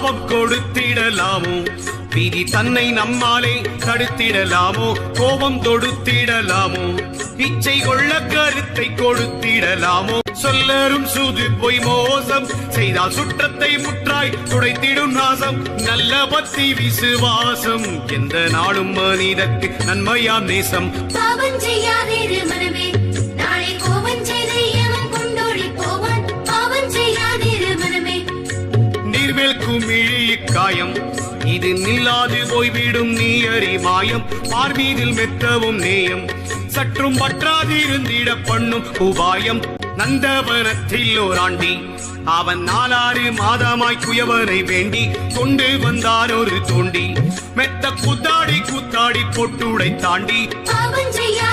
சாபம் கொடுத்திடலாமோ? விதி தன்னை நம்மாலே தடுத்திடலாமோ? கோபம் தொடுத்திடலாமோ? இச்சை கொள்ள கருத்தை கொடுத்திடலாமோ? சொல்லரும் சூது போய் மோசம் செய்தால் சுற்றத்தை முற்றாய் துடைத்திடும் நாசம் நல்ல பக்தி விசுவாசம் எந்த நாளும் மனிதக்கு நன்மையாம் நேசம். பாவம் செய்யாதே நீர்மேல் குமிழி காயம். இது நில்லாது போய்விடும் நீ அறி மாயம் பார்மீதில் மெத்தவும் நேயம். சற்றும் பற்றாதிருந்திட பண்ணும் உபாயம். நந்தவனத்தில் ஓராண்டி. அவன் நாலாறு மாதமாய் குயவனை வேண்டி. கொண்டு வந்தார் ஒரு தோண்டி. மெத்த குத்தாடி குத்தாடி பொட்டுடை தாண்டி. பாவம் செய்யா